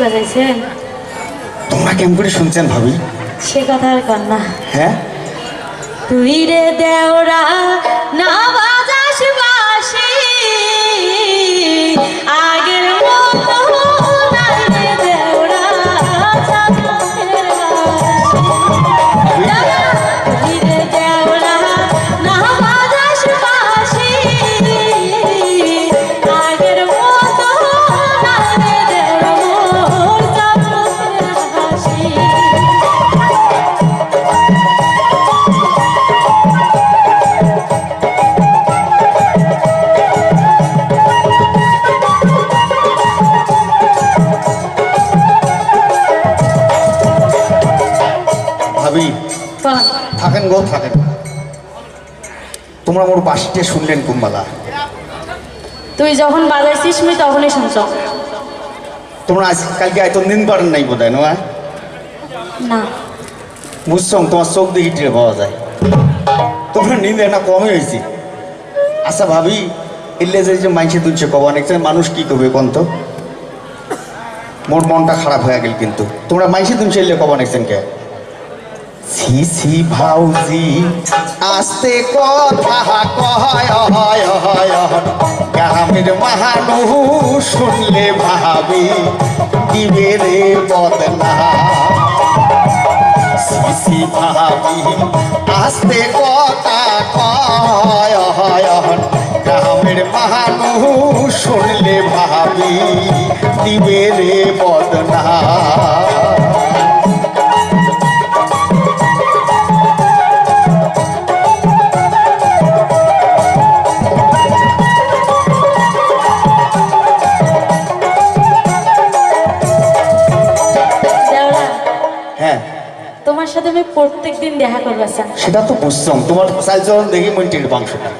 বাজাইছেন? তোমরা কেমন করে শুনছেন ভাবি? সে কথা আর কান্না হ্যাঁ? তুই রে দেওরা থাকেন গো থাকেন। তোমরা মোর বাসিটা শুনলেন কুম্বালা। তুই যখন বাজাইছিস আমি তখনই শুনছ। তোমরা আজ কালকে এত দিন পারেন নাই বোধ হয় না। না বুঝছম তোমার চোখ দেখি টের পাওয়া যায়। তোমরা নিন্দে না কমই হয়েছে। আচ্ছা ভাবি এলে যে যে তুলছে কব অনেক মানুষ কি করবে কোন তো? মোর মনটা খারাপ হয়ে গেল কিন্তু। তোমরা মাইসে তুলছে এলে কব অনেক কে সি সি ভাউজি আস্তে কথা কয় হয় হয় গ্রামের মহানুষ শুনলে ভাবি, দিবে রে বদলা সিসি ভাবি, আস্তে কথা কয় হয় গ্রামের মানুষ শুনলে ভাবি, দিবে রে বদনা। প্রত্যেক দিন দেখা করব চান সেটা তো বুঝছম তোমার চলন দেখি মন্টির মাংসটা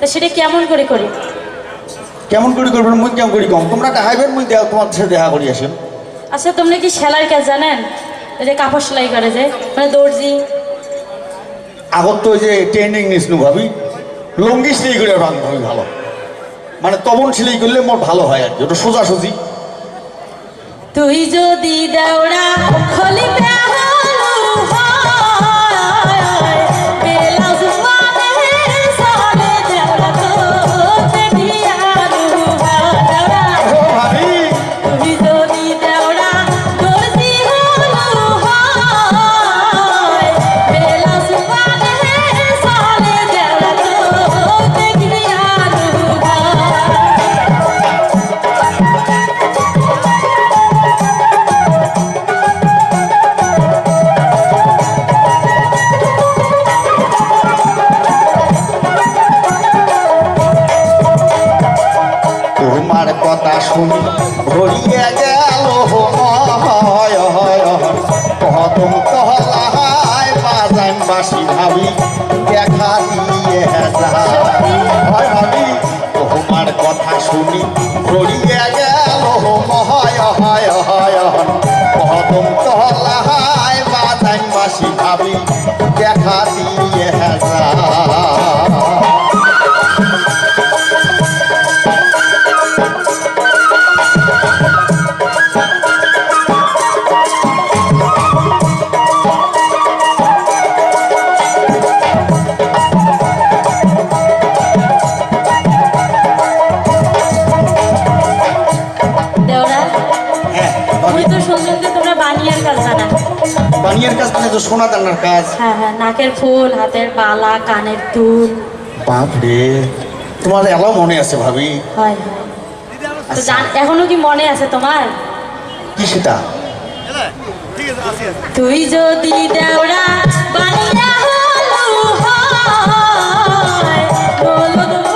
তো সেটা কেমন করে করি? কেমন করে করবেন? মুই কেমন করি কম? তোমরা দেখাইবেন মুই দেখ তোমার সাথে দেখা করি আসেন আচ্ছা তোমরা কি সেলাই কাজ জানেন? এই যে কাপড় সেলাই করে যে মানে দর্জি। আগত তো ওই যে ট্রেনিং নিস নু ভাবি। লঙ্গি সেলাই করে রাং ভাবি ভালো। মানে তবন সেলাই করলে মোর ভালো হয় আর কি। ওটা সোজাসুজি। তুই যদি দেওরা খলি ভরিয়ে গেল কদম তহলায় বাজান বাসি ভাবি, দেখা দিয়ে হয় ভাবি, তোমার কথা শুনি ভরিয়ে গেল হয় হয় হয় কদম তহলায় বাজান বাসি ভাবি, দেখা হ্যাঁ। তো শুনলাম যে তোমরা বানিয়ার কাজ জানা বানিয়ার কাজ মানে তো সোনা দানার কাজ। হ্যাঁ হ্যাঁ নাকের ফুল হাতের বালা কানের দুল। বাপরে তোমার এলাও মনে আছে ভাবি? হয়। হয় তো আচ্ছা। জান এখনও কি মনে আছে তোমার? কি সেটা? তুই যদি দেওরা বানিয়া হলু হয়, বালা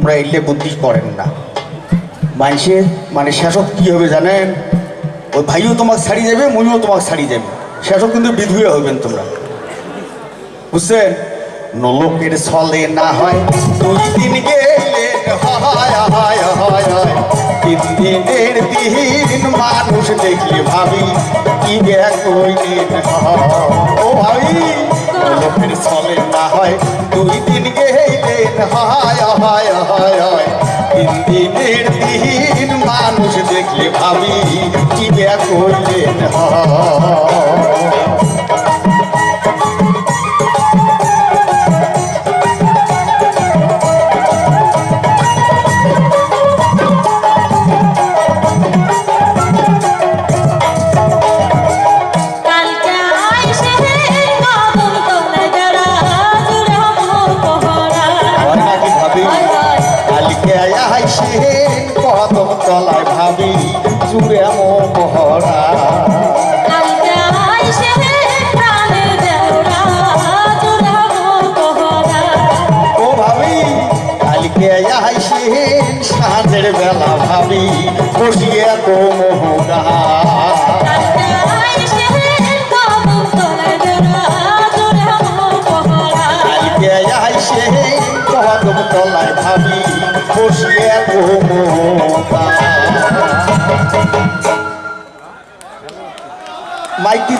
তোমরা এলে বুদ্ধি করেন না। মানুষের মানে শেষক কি হবে জানেন? ওই ভাইও তোমাকে ছাড়ি যাবে মইও তোমাকে ছাড়ি যাবে শেষও কিন্তু বিধুয়ে হবেন তোমরা। বুঝছেন? নলকের ছলে না হয় দুই দিন তিন দিনের দিন মানুষ দেখলে ভাবি, কি ব্যাগ ও ভাবি, নলকের ছলে না হয় দুই হয় হয় হয়। তিন দিনের দিন মানুষ দেখলে ভাবি কি কইলেন হয়। কদম তলায় ভাবি জুড়ে মোহরা ও ভাবি কালকে আইসেন সাঁঝের বেলা ভাবি বসিয়ে তো পহরা কালকে আইসেন কদম তলায় ভাবি বসিয়ে তো মোহগা মাইকি